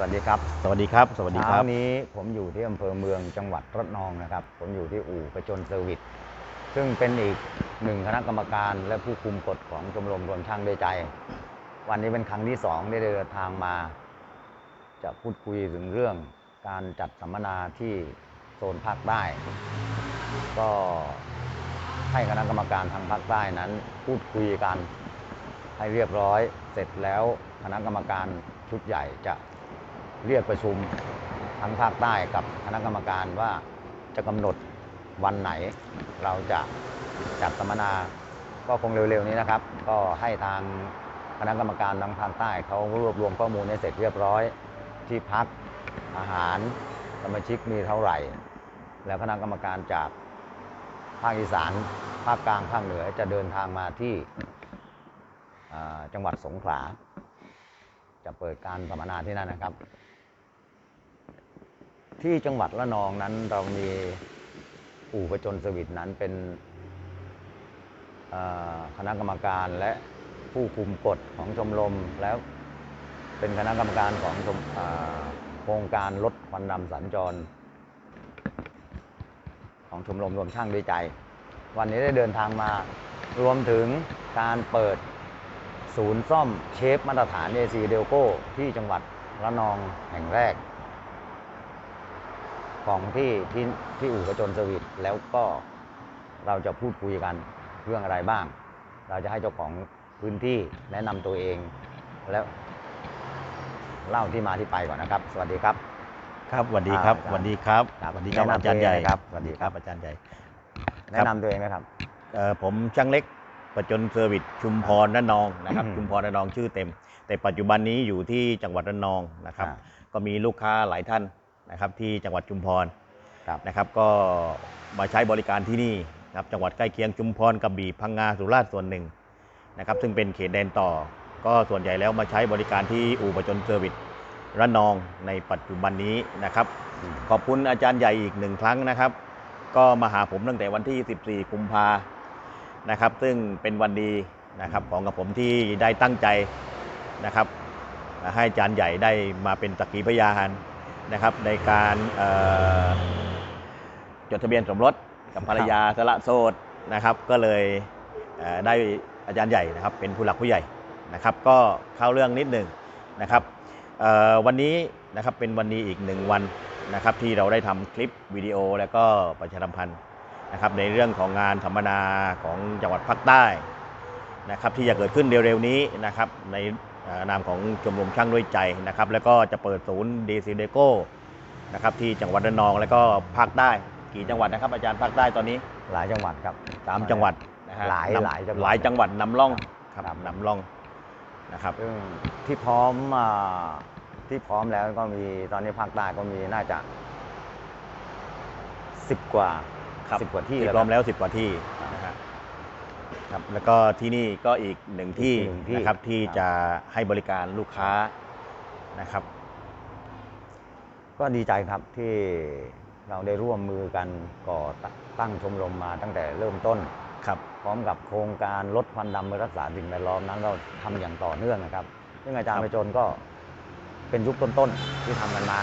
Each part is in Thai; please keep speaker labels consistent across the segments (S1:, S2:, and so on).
S1: วัสดีครับ
S2: สวัสดีครับ สวัสดีครับ
S1: เช้านี้ผมอยู่ที่อำเภอเมืองจังหวัดระนองนะครับ ผมอยู่ที่อู่ประจนเซอร์วิส ซึ่งเป็นอีกหนึ่งคณะกรรมการและผู้คุมกฎของชมรมรวมช่างด้วยใจ วันนี้เป็นครั้งที่สองได้เดินทางมา จะพูดคุยถึงเรื่องการจัดสัมมนาที่โซนภาคใต้ ก็ให้คณะกรรมการทางภาคใต้นั้น พูดคุยกันให้เรียบร้อย เสร็จแล้วคณะกรรมการชุดใหญ่จะ เรียกประชุมทั้งภาคใต้กับคณะกรรมการว่าจะกำหนดวันไหน เราจะจัดสัมมนาก็คงเร็วๆนี้นะครับ ก็ให้ทางคณะกรรมการทางภาคใต้เขารวบรวมข้อมูลให้เสร็จเรียบร้อย ที่พักอาหารสมาชิกมีเท่าไหร่ แล้วคณะกรรมการจากภาคอีสานภาคกลางภาคเหนือจะเดินทางมาที่จังหวัดสงขลา จะเปิดการสัมมนาที่นั่นนะครับ ที่จังหวัดระนองนั้นเรามีอู่ประจนสวิตนั้นเป็นคณะกรรมการและผู้คุมกฎของชมรมแล้วเป็นคณะกรรมการของโครงการลดควันดำสัญจร ของชมรมรวมช่างด้วยใจ วันนี้ได้เดินทางมารวมถึงการเปิด ศูนย์ซ่อมเชฟมาตรฐาน AC d e l c o ที่จังหวัดระนองแห่งแรก ของที่ที่ที่อู่กระจนสวิตแล้วก็เราจะพูดคุยกันเรื่องอะไรบ้าง เราจะให้เจ้าของพื้นที่แนะนำตัวเองแล้วเล่าที่มาที่ไปก่อนนะครับ สวัสดีครับ
S2: ครับสวัสดีครับ
S1: อ่า
S2: สวัสดีครับ
S1: ครับ
S2: สวัสดีครับ
S1: แนะนำ
S2: อาจารย์ใหญ่
S1: ตัวเองนะครับสวัสดีครับ
S2: อาจารย์ใหญ่
S1: แนะนำตัวเองไหมครับ
S2: เอ่อผมช่างเล็ก ประจนเซอร์วิสชุมพรระนองนะครับ
S1: อืม
S2: ชุมพรระนองชื่อเต็ม แต่ปัจจุบันนี้อยู่ที่จังหวัดระนองนะครับ
S1: อ่า
S2: ก็มีลูกค้าหลายท่านนะครับที่จังหวัดชุมพร
S1: ครับ
S2: นะครับ ก็มาใช้บริการที่นี่นะครับจังหวัดใกล้เคียงชุมพรกระบี่พังงาสุราษฎร์ส่วนหนึ่งนะครับ ซึ่งเป็นเขตแดนต่อ ก็ส่วนใหญ่แล้วมาใช้บริการที่อู่ประจนเซอร์วิสระนองในปัจจุบันนี้นะครับ
S1: อืม
S2: ขอบคุณอาจารย์ใหญ่อีกหนึ่งครั้งนะครับ ก็มาหาผมตั้งแต่วันที่ 14 กุมภา นะครับ ซึ่งเป็นวันดีนะครับของกับผมที่ได้ตั้งใจนะครับ ให้อาจารย์ใหญ่ได้มาเป็นสักขีพยานนะครับ ในการเอ่อจดทะเบียนสมรสกับภรรยาสละโสดนะครับ ก็เลยเอ่อได้อาจารย์ใหญ่นะครับ เป็นผู้หลักผู้ใหญ่นะครับ ก็เข้าเรื่องนิดหนึ่งนะครับเอ่อวันนี้นะครับเป็นวันนี้อีกหนึ่งวันนะครับที่เราได้ทำคลิปวิดีโอแล้วก็ประชาสัมพันธ์ นะครับในเรื่องของงานสัมมนาของจังหวัดภาคใต้นะครับที่จะเกิดขึ้นเร็วๆนี้นะครับในเอ่อนามของชมรมช่างด้วยใจนะครับแล้วก็จะเปิดศูนย์ดีซีเดโก้นะครับที่จังหวัดระนองแล้วก็ภาคใต้กี่จังหวัดนะครับอาจารย์ภาคใต้ตอนนี้
S1: หลายจังหวัดครับ
S2: สามจังหวัดนะฮะ
S1: หลาย
S2: นำ
S1: หลายจังหวัด
S2: หลายจังหวัดนำร่องครับ
S1: ครับ
S2: นำร่องนะครับ
S1: ซึ่งที่พร้อมอ่าที่พร้อมแล้วก็มีตอนนี้ภาคใต้ก็มีน่าจะสิบกว่า
S2: ครับ
S1: สิบกว่าที่
S2: ที่
S1: แล้ว
S2: พร้อม
S1: นะ
S2: แล้วสิบกว่าที่นะฮะครับแล้วก็ที่นี่ก็อีกหนึ่งที่
S1: อีกหนึ่งที่
S2: นะครับที่
S1: ครับ
S2: จะให้บริการลูกค้านะครับ
S1: ก็ดีใจครับที่เราได้ร่วมมือกันก่อตั้งชมรมมาตั้งแต่เริ่มต้น
S2: ครับ
S1: พร้อมกับโครงการลดควันดำเพื่อรักษาสิ่งแวดล้อมนั้นเราทำอย่างต่อเนื่องนะครับ ซึ่งอาจารย์
S2: ครับ
S1: ประจนก็เป็นยุคต้นๆที่ทำกันมา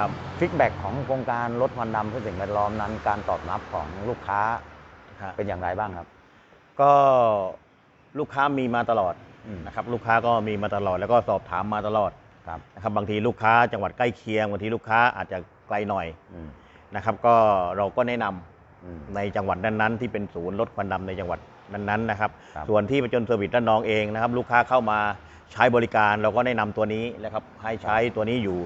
S2: ครับ
S1: ฟีดแบ็กของโครงการลดควันดำเพื่อสิ่งแวดล้อมนั้น การตอบรับของลูกค้า
S2: ฮะ
S1: เป็นอย่างไรบ้างครับ
S2: ก็ลูกค้ามีมาตลอด
S1: อืม
S2: นะครับลูกค้าก็มีมาตลอดแล้วก็สอบถามมาตลอด
S1: ครับ
S2: นะครับบางทีลูกค้าจังหวัดใกล้เคียงบางทีลูกค้าอาจจะไกลหน่อย
S1: อืม
S2: นะครับ ก็เราก็แนะนำ
S1: อืม
S2: ในจังหวัดนั้นๆที่เป็นศูนย์ลดควันดำในจังหวัดนั้นๆนะครับ
S1: ครับ
S2: ส่วนที่ประจนเซอร์วิสระนองเองนะครับ ลูกค้าเข้ามา ใช้บริการเราก็แนะนำตัวนี้นะครับให้ใช้ตัวนี้อยู่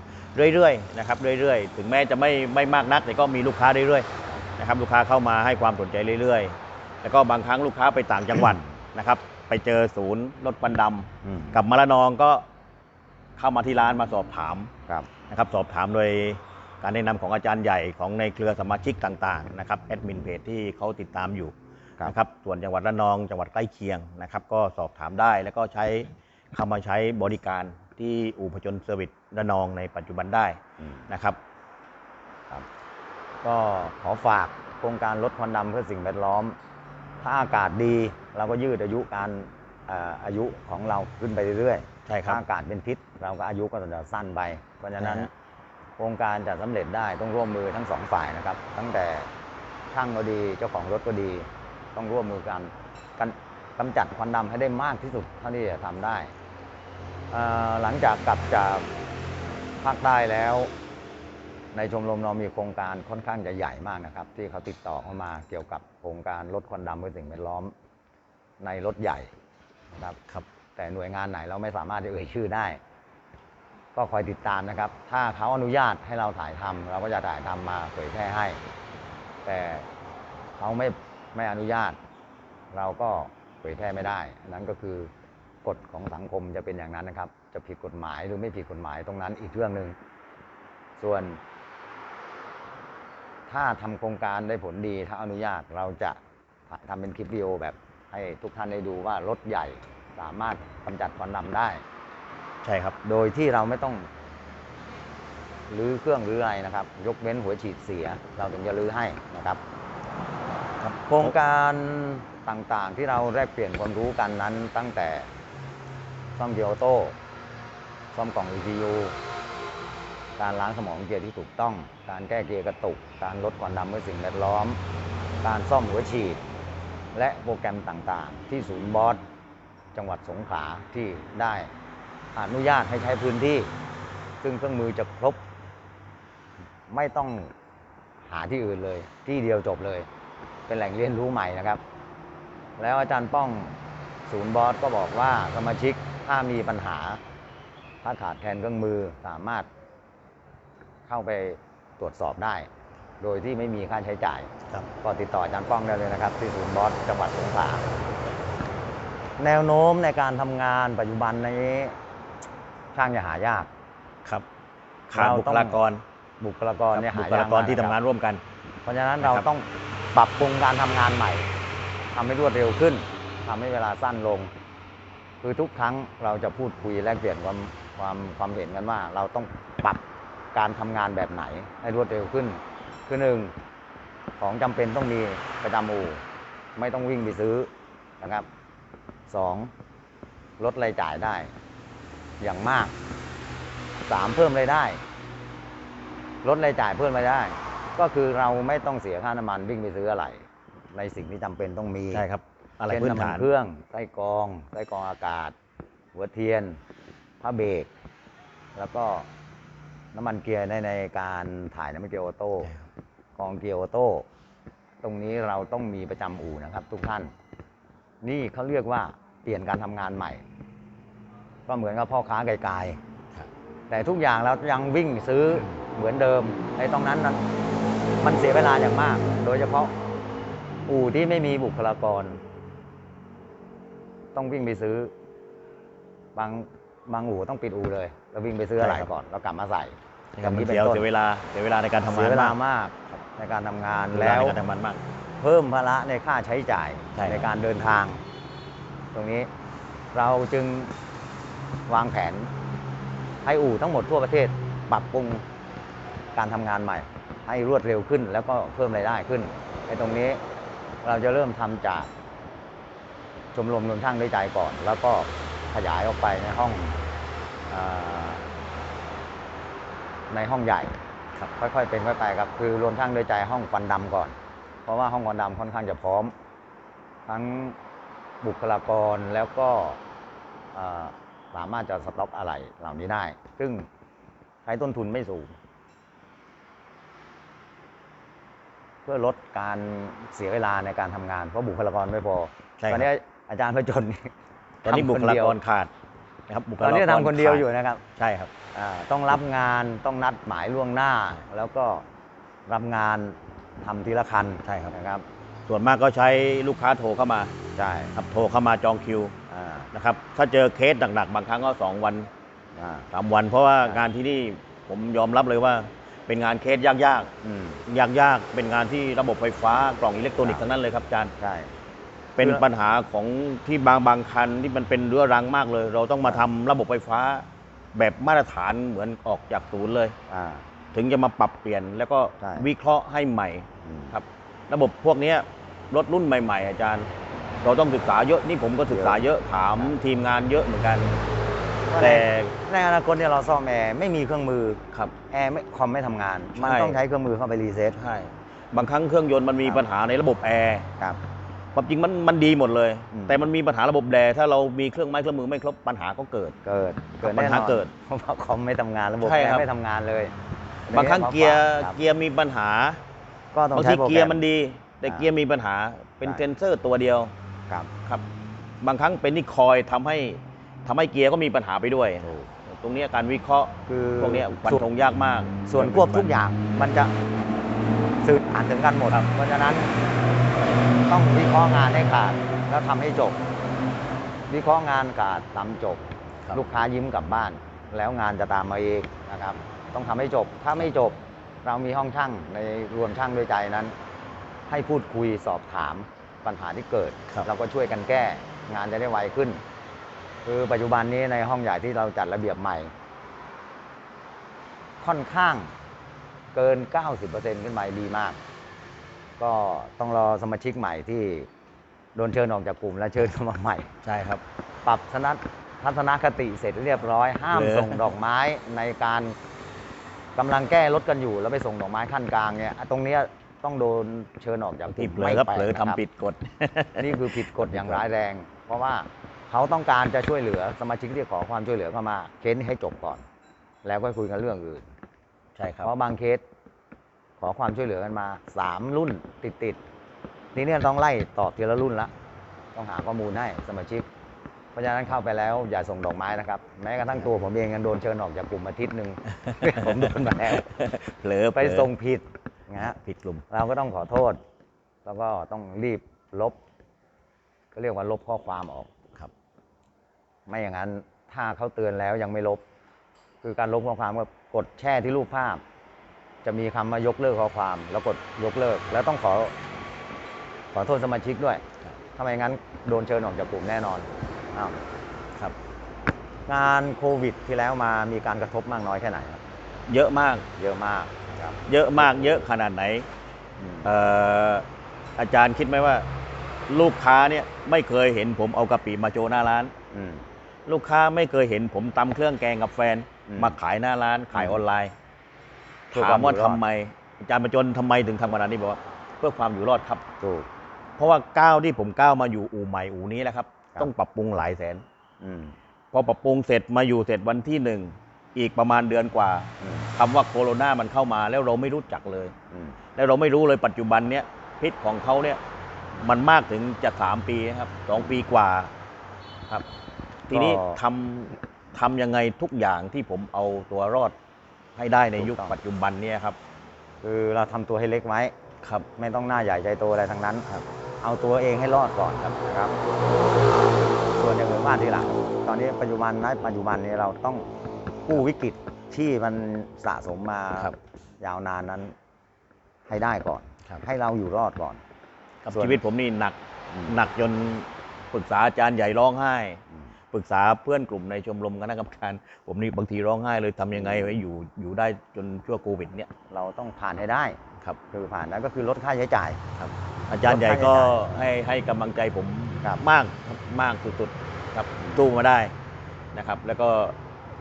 S2: เรื่อยๆนะครับเรื่อยๆ ถึงแม้จะไม่ไม่มากนัก แต่ก็มีลูกค้าเรื่อยๆนะครับลูกค้าเข้ามาให้ความสนใจเรื่อยๆ แล้วก็บางครั้งลูกค้าไปต่างจังหวัดนะครับ ไปเจอศูนย์ลดควันด
S1: อืมำ
S2: กลับมาระนองก็เข้ามาที่ร้านมาสอบถาม
S1: ครับ
S2: นะครับสอบถามโดยการแนะนำของอาจารย์ใหญ่ของในเครือสมาชิกต่างๆนะครับแอดมินเพจที่เขาติดตามอยู่
S1: ครับ
S2: นะครับส่วนจังหวัดระนองจังหวัดใกล้เคียงนะครับ ก็สอบถามได้แล้วก็ใช้ เข้ามาใช้บริการที่อู่พจนเซอร์วิสระนองในปัจจุบันได้
S1: อืม
S2: นะครับ
S1: ครับ ก็ขอฝากโครงการลดควันดำเพื่อสิ่งแวดล้อม ถ้าอากาศดีเราก็ยืดอายุการเอ่ออายุของเราขึ้นไปเรื่อย
S2: ใช่ครับ
S1: ถ้าอากาศเป็นพิษ เราก็อายุก็จะสั้นไป เพราะฉะนั้น
S2: ใช่ฮะ
S1: โครงการจะสำเร็จได้ต้องร่วมมือทั้งสองฝ่ายนะครับ ตั้งแต่ช่างก็ดีเจ้าของรถก็ดี ต้องร่วมมือกันกันกำจัดควันดำให้ได้มากที่สุดเท่าที่จะทำได้อ่า หลังจากกลับจากภาคใต้แล้ว ในชมรมเรามีโครงการค่อนข้างจะใหญ่มากนะครับ ที่เขาติดต่อเข้ามาเกี่ยวกับโครงการลดควันดำเพื่อสิ่งแวดล้อมในรถใหญ่นะครับ
S2: ครับ
S1: แต่หน่วยงานไหนเราไม่สามารถจะเอ่ยชื่อได้ ก็คอยติดตามนะครับ ถ้าเขาอนุญาตให้เราถ่ายทำเราก็จะถ่ายทำมาเผยแพร่ให้ แต่เขาไม่ไม่อนุญาต เราก็เผยแพร่ไม่ได้ นั่นก็คือ กฎของสังคมจะเป็นอย่างนั้นนะครับ จะผิดกฎหมายหรือไม่ผิดกฎหมายตรงนั้นอีกเรื่องหนึ่งส่วน ถ้าทำโครงการได้ผลดีถ้าอนุญาตเราจะทำเป็นคลิปวิดีโอแบบ ให้ทุกท่านได้ดูว่ารถใหญ่สามารถกำจัดควันดำได้
S2: ใช่ครับ
S1: โดยที่เราไม่ต้องรื้อเครื่องรื้ออะไรนะครับ ยกเว้นหัวฉีดเสีย เราถึงจะรื้อให้นะครับ
S2: ครับ
S1: โครงการต่างๆที่เราแลกเปลี่ยนความรู้กันนั้นตั้งแต่ ซ่อมเกียร์ออโต้ ซ่อมกล่อง ECU การล้างสมองเกียร์ที่ถูกต้อง การแก้เกียร์กระตุก การลดควันดำเมื่อสิ่งแวดล้อม การซ่อมหัวฉีด และโปรแกรมต่างๆ ที่ศูนย์บอสจังหวัดสงขลาที่ได้อนุญาตให้ใช้พื้นที่ ซึ่งเครื่องมือจะครบ ไม่ต้องหาที่อื่นเลย ที่เดียวจบเลย เป็นแหล่งเรียนรู้ใหม่นะครับ แล้วอาจารย์ป้องศูนย์บอสก็บอกว่าสมาชิก ถ้ามีปัญหา ถ้าขาดแคลนเครื่องมือสามารถเข้าไปตรวจสอบได้ โดยที่ไม่มีค่าใช้จ่าย
S2: ครับ
S1: ก็ติดต่ออาจารย์ป้องได้เลยนะครับ ที่ศูนย์บอสจังหวัดสงขลาแนวโน้มในการทำงานปัจจุบันนี้ช่างจะหายาก
S2: ครับขาด
S1: เรา
S2: บุ
S1: ต้
S2: ค
S1: อง
S2: ลากร
S1: บุคลากรเนี่ย
S2: บุ
S1: หา
S2: ค
S1: ยาก
S2: ลากรที่ทำงาน
S1: มกะคบ
S2: ร่วมกัน
S1: เพราะฉะนั้น
S2: นะครับ
S1: เราต้องปรับปรุงการทำงานใหม่ทำให้รวดเร็วขึ้นทำให้เวลาสั้นลง คือทุกครั้งเราจะพูดคุยแลกเปลี่ยนความความความเห็นกันว่า เราต้องปรับการทำงานแบบไหนให้รวดเร็วขึ้น คือหนึ่งของจำเป็นต้องมีประจำอู่ไม่ต้องวิ่งไปซื้อนะครับสองลดรายจ่ายได้ อย่างมากสามเพิ่มรายได้ลดรายจ่ายเพิ่มรายได้ ก็คือเราไม่ต้องเสียค่าน้ำมันวิ่งไปซื้ออะไร ในสิ่งที่จำเป็นต้องมี
S2: ใช่ครับ อะไร
S1: เช่น
S2: พื้น
S1: น้ำมัน
S2: ฐาน
S1: เครื่องไส้กรองไส้กรองอากาศ หัวเทียนผ้าเบรกแล้วก็น้ำมันเกียร์ในในการถ่ายน้ำมันเกียร์ออโต้
S2: ใช่ครับ
S1: กองเกียร์ออโต้ตรงนี้เราต้องมีประจำอู่นะครับ ทุกท่าน นี่เขาเรียกว่าเปลี่ยนการทำงานใหม่ ก็เหมือนกับพ่อค้าไกล
S2: ครับ
S1: ๆแต่ทุกอย่างเรายังวิ่งซื้อเหมือนเดิมในตรงนั้นนั้นมันเสียเวลาอย่างมาก โดยเฉพาะอู่ที่ไม่มีบุคลากร ต้องวิ่งไปซื้อ บางบางอู่ต้องปิดอู่เลยแล้ววิ่งไปซื้ออะไร
S2: ใช่ครับ
S1: ก่อนแล้วกลับมาใส่
S2: นะครับ
S1: อย่าง
S2: มัน
S1: นี้เป็น
S2: เสีย
S1: ต้น
S2: เสียเวลาเสียเวลาในการทำงาน
S1: เสียเวลามา
S2: ก
S1: มากในการทำงาน
S2: เสียเวลา
S1: แล้ว
S2: ในการทำงานมาก
S1: เพิ่มภาระในค่าใช้จ่าย
S2: ใช่ครับ
S1: ในการเดินทาง ตรงนี้เราจึงวางแผน ให้อู่ทั้งหมดทั่วประเทศปรับปรุงการทำงานใหม่ ให้รวดเร็วขึ้น แล้วก็เพิ่มรายได้ขึ้นในตรงนี้เราจะเริ่มทำจาก ชมรมรวมช่างด้วยใจก่อน แล้วก็ขยายออกไปในห้องอาในห้องใหญ่
S2: ครับ
S1: ค่อยๆเป็นค่อยไปครับคือรวมช่างด้วยใจห้องควันดำก่อน เพราะว่าห้องควันดำค่อนข้างจะพร้อม ทั้งบุคลากรแล้วก็อ่าสามารถจะสต็อกอะไรเหล่านี้ได้ ซึ่งใช้ต้นทุนไม่สูง เพื่อลดการเสียเวลาในการทำงาน เพราะบุคลากรไม่พอ
S2: ใช่ครับ
S1: ตอนนี้ อาจารย์พระจน
S2: ตอนนี้
S1: ทำ
S2: บุ
S1: ค
S2: คลา
S1: เดียว
S2: กรขาดนะครับบุค
S1: ตอน
S2: ลากร
S1: นี้ทำคนเดียว
S2: ขา
S1: อยู่นะครับ
S2: ใช่ครับ
S1: อ่าต้องรับงานต้องนัดหมายล่วงหน้า แล้วก็รับงานทำทีละคัน
S2: ใช่ครับ
S1: นะครับ
S2: ส่วนมากก็ใช้ลูกค้าโทรเข้ามา
S1: ใช่
S2: ครับโทรเข้ามาจองคิว
S1: อ่า
S2: นะครับถ้าเจอเคสหนักๆบางครั้งก็สองวัน
S1: อ่า
S2: สามวัน เพราะว่า
S1: ใช่
S2: งานที่นี่ผมยอมรับเลยว่าเป็นงานเคสยาก
S1: อืม
S2: ๆยากๆ เป็นงานที่ระบบไฟฟ้ากล่องอิเล็กทรอนิกส์
S1: ครับ
S2: ทั้งนั้นเลยครับอาจารย์
S1: ใช่
S2: เป็น
S1: เพื่อ
S2: ปัญหาของที่บางบางคันที่มันเป็นเรื้อรังมากเลย เราต้องมาทำระบบไฟฟ้าแบบมาตรฐานเหมือนออกจากศูนย์เลย
S1: อ่า
S2: ถึงจะมาปรับเปลี่ยนแล้วก็
S1: ใช่
S2: วิเคราะห์ให้ใหม่
S1: อืม
S2: ครับ ระบบพวกเนี้ยรถรุ่นใหม่ ๆ อาจารย์ เราต้องศึกษาเยอะนี่ผมก็ศึกษาเยอะถามทีมงานเยอะเหมือนกันแต่
S1: ในอนาคตเนี่ยเราซ่อมแอร์ไม่มีเครื่องมือ
S2: ครับ
S1: แอร์ไม่คอมไม่ทำงาน มัน
S2: ใช่
S1: ต้องใช้เครื่องมือเข้าไปรีเซ็ต
S2: ใช่บางครั้งเครื่องยนต์มันมี
S1: ครับ
S2: ปัญหาในระบบแอร์
S1: ครับ
S2: ความจริงมันมันดีหมดเลย
S1: อืม
S2: แต่มันมีปัญหาระบบแอร์ถ้าเรามีเครื่องไม้เครื่องมือไม่ครบปัญหาก็เกิด
S1: เกิดเกิด
S2: ปัญ
S1: แน่น
S2: หา
S1: อน
S2: เกิด
S1: เพราะว่าคอมไม่ทำงานระบบ
S2: ใช่
S1: แอ
S2: ครับ
S1: ร์ไม่ทำงานเลย
S2: บางครั้งเกียร์
S1: ครับ
S2: เกียร์มีปัญหา
S1: ก็ต้อง
S2: บาง
S1: ใช้
S2: ที
S1: โปรแกร
S2: เกียร์มันดี แต่
S1: อ่า
S2: เกียร์มีปัญหาเป็น
S1: ใช่
S2: เซนเซอร์ตัวเดียว
S1: ครับ
S2: ครับบางครั้งเป็นนิคอยทำให้ทำให้เกียร์ก็มีปัญหาไปด้วย
S1: ถูก
S2: ตรงเนี้ยการวิเคราะห์
S1: คือ
S2: พวกเนี้ยฟัน
S1: ส่วน
S2: ธงยากมาก
S1: ส่วนควบทุกอย่างมันจะสื่ออ่านถึงกันหมด
S2: ครับ
S1: เพราะฉะนั้น ต้องวิเคราะห์งานให้ขาด แล้วทำให้จบ วิเคราะห์งานขาดทำจบ
S2: ครับ
S1: ลูกค้ายิ้มกลับบ้าน แล้วงานจะตามมาเองนะครับ ต้องทำให้จบ ถ้าไม่จบ เรามีห้องช่างในรวมช่างด้วยใจนั้น ให้พูดคุยสอบถามปัญหาที่เกิด
S2: ครับ
S1: เราก็ช่วยกันแก้งานจะได้ไวขึ้น คือปัจจุบันนี้ในห้องใหญ่ที่เราจัดระเบียบใหม่ ค่อนข้างเกิน 90%ขึ้นไปดีมาก ก็ต้องรอสมาชิกใหม่ที่โดนเชิญออกจากกลุ่มและเชิญเข้ามาใหม่
S2: ใช่ครับ
S1: ปรับทัศนทัศนคติเสร็จเรียบร้อย ห้าม
S2: เหรอ
S1: ส่งดอกไม้ในการกำลังแก้รถกันอยู่ แล้วไปส่งดอกไม้ขั้นกลางเนี่ยตรงเนี้ยต้องโดนเชิญออกจากก
S2: ที่
S1: ลุ่ม
S2: เผลอครับ
S1: ไม่
S2: เผลอ
S1: แปก
S2: ทำ
S1: นะครับ
S2: ผิดกฎ
S1: นี่คือผิดกฎอย่างร้ายแรง เพราะว่าเขาต้องการจะช่วยเหลือสมาชิกที่ขอความช่วยเหลือเข้ามา เคสนี้ให้จบก่อน แล้วก็คุยกันเรื่องอื่น
S2: ใช่ครับ
S1: เพราะบางเคสข อความช่วยเหลือกันมาสามรุ่นติดติดๆทีเนี้ยต้องไล่ตอบทีละรุ่นละ ต้องหาข้อมูลให้สมาชิก เพราะฉะนั้นเข้าไปแล้วอย่าส่งดอกไม้นะครับ แม้กระทั่งตัวผมเองยังโดนเชิญออกจากกลุ่มอาทิตย์หนึ่งผมโดนมาแล้ว
S2: เผลอ
S1: ไปส่งผิดนะฮะ
S2: ผิดกลุ่ม
S1: เราก็ต้องขอโทษ แล้วก็ต้องรีบลบ ก็เรียกว่าลบข้อความออก
S2: ครับ
S1: ไม่อย่างนั้นถ้าเขาเตือนแล้วยังไม่ลบ คือการลบข้อความก็กดแช่ที่รูปภาพ จะมีคำว่ายกเลิกข้อความแล้วกดยกเลิก แล้วต้องขอ ขอโทษสมาชิกด้วย
S2: ครับ
S1: ถ้าไม่งั้นโดนเชิญออกจากกลุ่มแน่นอนอ้าว
S2: ครับ
S1: งานโควิดที่แล้วมามีการกระทบมากน้อยแค่ไหนครับ
S2: เยอะมาก
S1: เยอะมากครับ
S2: เยอะมากเยอะขนาดไหน
S1: อืม
S2: เอ่ออาจารย์คิดไหมว่า ลูกค้าเนี่ยไม่เคยเห็นผมเอากะปิมาโชว์หน้าร้าน
S1: อืม
S2: ลูกค้าไม่เคยเห็นผมตำเครื่องแกงกับแฟน
S1: อืม
S2: มาขายหน้าร้านขาย
S1: อืม
S2: ออนไลน์
S1: เพื่อ
S2: ถามว่า
S1: ความอยู่รอด
S2: ทำไมอาจารย์ประจนทำไมถึงทำขนาดนี้บอกว่า เพื่อความอยู่รอดครับ
S1: ถูก
S2: เพราะว่าก้าวที่ผมก้าวมาอยู่อู่ใหม่อู่นี้แหละครับ
S1: ครับ
S2: ต้องปรับปรุงหลายแสน
S1: อืม
S2: พอปรับปรุงเสร็จมาอยู่เสร็จวันที่หนึ่งอีกประมาณเดือนกว่า
S1: อืม
S2: คำว่าโคโรนามันเข้ามาแล้วเราไม่รู้จักเลย
S1: อืม
S2: แล้วเราไม่รู้เลยปัจจุบันเนี้ยพิษของเขาเนี่ยมันมากถึงจะสามปีนะครับสองปีกว่าครับ ทีนี้ทำทำยังไงทุกอย่างที่ผมเอาตัวรอด ให้ได้ในยุคปัจจุบันเนี่ยครับ
S1: คือเราทำตัวให้เล็กไว้
S2: ครับ
S1: ไม่ต้องหน้าใหญ่ใจโตอะไรทั้งนั้นครับ เอาตัวเองให้รอดก่อนครับนะครับ ส่วนอย่างอื่นว่าทีหลังตอนนี้ปัจจุบันนะปัจจุบันนี้เราต้องกู้วิกฤตที่มันสะสมมา
S2: ครับ
S1: ยาวนานนั้น ให้ได้ก่อน
S2: ครับ
S1: ให้เราอยู่รอดก่อน
S2: กับ
S1: ส่วน
S2: ชีวิตผมนี่หนัก
S1: อืม
S2: หนักจนปรึกษาอาจารย์ใหญ่ร้องไห้
S1: อืม
S2: ปรึกษาเพื่อนกลุ่มในชมรมคณะกรรมการ ผมนี่บางทีร้องไห้เลยทำยังไงไว้อยู่อยู่ได้จนชั่วโควิดเนี่ย
S1: เราต้องผ่านให้ได้
S2: ครับ
S1: คือผ่านนั้นก็คือลดค่าใช้จ่าย
S2: อาจารย์ใหญ่ก็
S1: ลดค่าใช้จ่าย
S2: ให้ให้กำลังใจผม
S1: ครับ
S2: มากครับมากสุดๆครับสู้มาได้นะครับ แล้วก็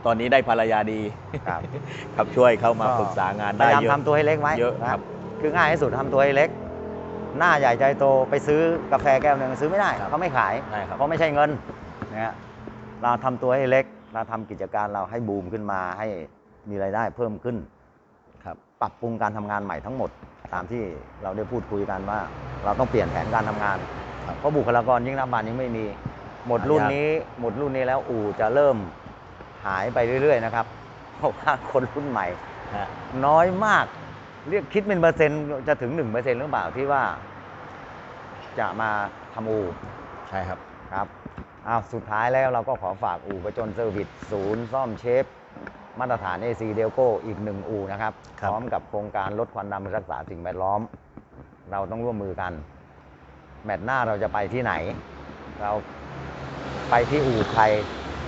S2: ตอนนี้ได้ภรรยาดี
S1: ครับ
S2: ครับช่วยเข้ามา
S1: ก็
S2: ปรึกษางาน
S1: พ
S2: ได้
S1: ยายาม
S2: เยอะ
S1: ทำตัวให้เล็กไว้
S2: เยอะ
S1: นะครับ คือง่ายที่สุดทำตัวให้เล็ก หน้าใหญ่ใจโตไปซื้อกาแฟแก้วหนึ่งซื้อไม่ได้
S2: ครับ
S1: เขาไม่ขาย
S2: ใช่ครับ
S1: เพราะไม่ใช่เงินนะฮะ เราทำตัวให้เล็ก เราทำกิจการเราให้บูมขึ้นมาให้มีรายได้เพิ่มขึ้น
S2: ครับ
S1: ปรับปรุงการทำงานใหม่ทั้งหมด ตามที่เราได้พูดคุยกันว่า เราต้องเปลี่ยนแผนการทำงาน
S2: ครับ
S1: เพราะบุคลากรยิ่งรับบานยังไม่มี หมดรุ่น
S2: หายาก
S1: นี้ หมดรุ่นนี้แล้วอู่จะเริ่มหายไปเรื่อย ๆ นะครับ เพราะว่าคนรุ่นใหม่
S2: ฮะ
S1: น้อยมากเรียกคิดเป็นเปอร์เซ็นต์จะถึง1%เปอร์เซ็นต์หรือเปล่าที่ว่า จะมาทำอู่
S2: ใช่ครับ
S1: ครับ อ้าวสุดท้ายแล้วเราก็ขอฝากอู่ประจนเซอร์วิสศูนย์ซ่อมเชฟ มาตรฐาน AC d e l c o อีกหนึ่งอู่นะครับ
S2: ค
S1: พ
S2: รับ
S1: ร้อมกับโครงการลดควันดำรักษาสิ่งแวดล้อม เราต้องร่วมมือกัน แมตช์หน้าเราจะไปที่ไหน เราไปที่อู่ใคร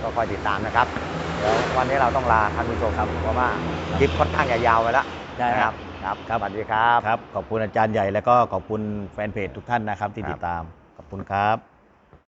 S1: ก็คอยติดตามนะครับ เดี๋ยววันนี้เราต้องลาท่านผู้ชมครับเพราะว่าคลิปค่อนข้างจะยาวไปแล้ว
S2: ใช่
S1: นะ
S2: ค
S1: ค
S2: รั
S1: รับบครับครับ สวัสดีครับ
S2: ครับ ขอบคุณอาจารย์ใหญ่ แล้วก็ขอบคุณแฟนเพจทุกท่านนะครับที่
S1: ครับ
S2: ติดตาม ขอบคุณครับ